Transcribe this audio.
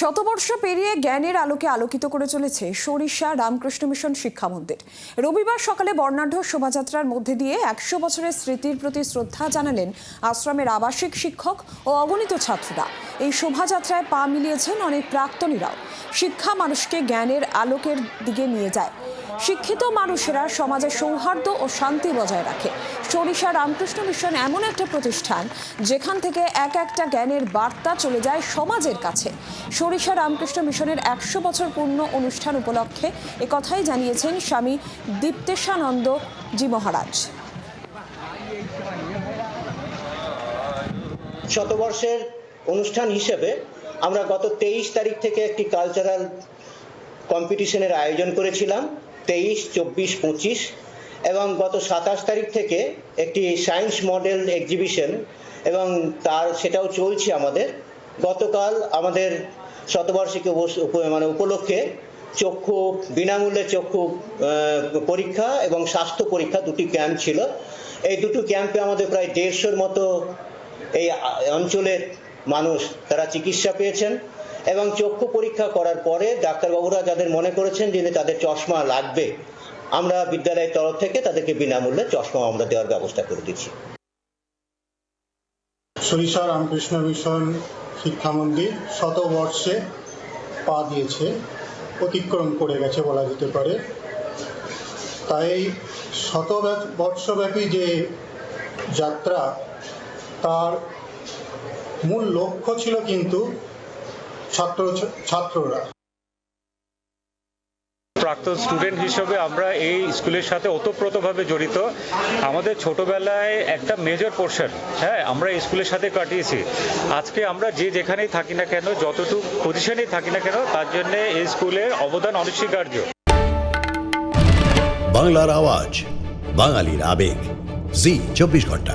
শতবর্ষ পেরিয়ে জ্ঞানের আলোকে আলোকিত করে চলেছে সরিষা রামকৃষ্ণ মিশন শিক্ষা মন্দির। রবিবার সকালে বর্ণাঢ্য শোভাযাত্রার মধ্যে দিয়ে একশো বছরের স্মৃতির প্রতি শ্রদ্ধা জানালেন আশ্রমের আবাসিক শিক্ষক ও অগণিত ছাত্ররা। এই শোভাযাত্রায় পা মিলিয়েছেন অনেক প্রাক্তনীরাও। শিক্ষা মানুষকে জ্ঞানের আলোকের দিকে নিয়ে যায়। শিক্ষিত মানুষেরা সমাজে সৌহার্দ্য ও শান্তি বজায় রাখে। সরিষা রামকৃষ্ণ মিশন এমন একটা প্রতিষ্ঠান যেখান থেকে এক একটা জ্ঞানের বার্তা চলে যায় সমাজের কাছে। সরিষা রামকৃষ্ণ মিশনের একশো বছর পূর্ণ অনুষ্ঠান উপলক্ষে একথাই জানিয়েছেন স্বামী দীপ্তেশানন্দ জি মহারাজ। শতবর্ষের অনুষ্ঠান হিসেবে আমরা গত তেইশ তারিখ থেকে একটি কালচারাল কম্পিটিশনের আয়োজন করেছিলাম, তেইশ, চব্বিশ, পঁচিশ, এবং গত সাতাশ তারিখ থেকে একটি সায়েন্স মডেল এক্সিবিশন এবং তার, সেটাও চলছে আমাদের। গতকাল আমাদের শতবার্ষিকী মানে উপলক্ষে চক্ষু, বিনামূল্যে চক্ষু পরীক্ষা এবং স্বাস্থ্য পরীক্ষা দুটি ক্যাম্প ছিল। এই দুটো ক্যাম্পে আমাদের প্রায় দেড়শোর মতো এই অঞ্চলের মানুষ তারা চিকিৎসা পেয়েছেন এবং চক্ষু পরীক্ষা করার পরে ডাক্তারবাবুরা যাদের মনে করেছেন যে তাদের চশমা লাগবে, আমরা বিদ্যালয়ের তরফ থেকে তাদেরকে বিনামূল্যে চশমা আমরা দেওয়ার ব্যবস্থা করে দিচ্ছি। সরিষা, রামকৃষ্ণ মিশন শিক্ষা মন্দির শতবর্ষে পা দিয়েছে, অতিক্রম করে গেছে বলা যেতে পারে। তাই শত বর্ষব্যাপী যে যাত্রা, তার মূল লক্ষ্য ছিল কিন্তু ছাত্র ছাত্ররা। প্রাক্তন স্টুডেন্ট হিসেবে আমরা এই স্কুলের সাথে ওতপ্রোতভাবে জড়িত। আমাদের ছোটবেলায় একটা মেজর পোর্শন হ্যাঁ আমরা স্কুলের সাথে কাটিয়েছি। আজকে আমরা যে যেখানেই থাকি না কেন, যতটুকু পজিশনেই থাকি না কেন, তার জন্য এই স্কুলের অবদান অনস্বীকার্য। বাংলার আওয়াজ, বাঙালির আবেগ। জি, চব্বিশ ঘণ্টা।